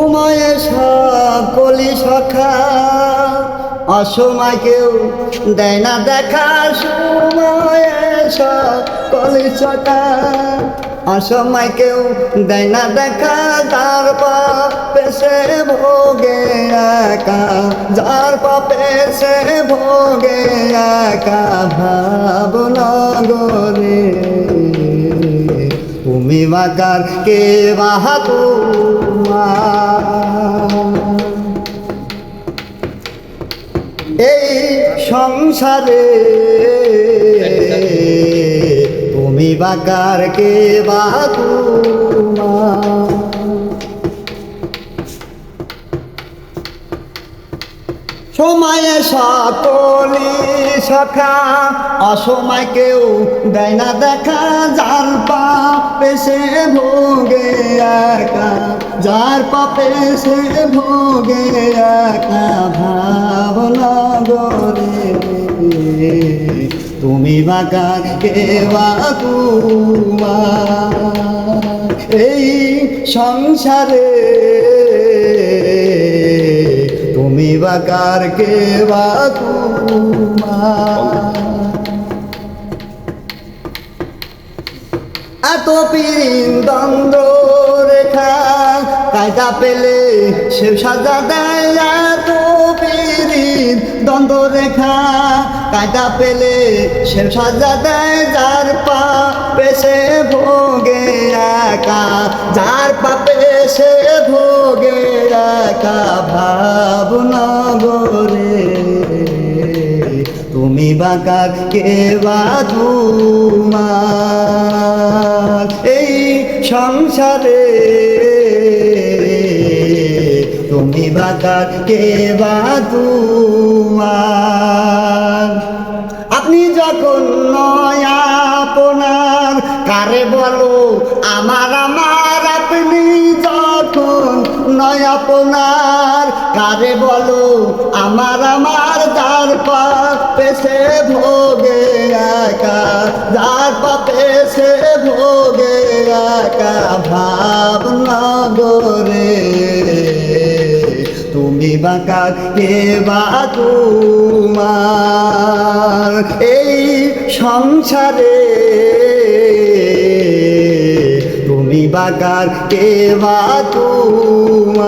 উময়ে সকলি সখা। অসময় কেউ দেয় না দেখা। সময়ে সকলি সখা। অসময় কেউ দেয় না দেখা। যার পাপে সে ভোগে একা। যার পাপে সে ভোগে একা। ভাবনা গরে তুমি বাকার কে বাহাতুমা এই সংসারে তুমি বাকার কে বাহাতুমা সময়ে সকলি সখা অসময় কেউ দেয় না দেখা, যার পাপে সে ভোগে একা। যার পাপে সে ভোগে, একা ভাবনা গরে তুমি বাঁকা কেবা তোমার এই সংসারে তুমি বাকার কে তোমার এত পিরিন দ্বন্দ্ব কায়দা পেলে সে সাজা দেয় এত পিরিন দ্বন্দ্ব রেখা। কায়দা পেলে সে সাজা দেয় যার পা পেশে ভোগে একা। যার পাপে সে ভোগে একা ভাবনা গরে তুমি বাঁকা কে বা এই সংসারে তুমি বাঁকা কে বা তোমার আপনি যখন নয় আপনার, কারে বলো? আমার আমার, আপনি যখন নয় আপনার, কারে বলো? আমার আমার, যার পাপে সে ভোগে একা, যার সে ভোগে একা ভাব নগরে তুমি বাঁকা কে বা তোমার? এই সংসারে তুমি বাকার কে বা তোমার?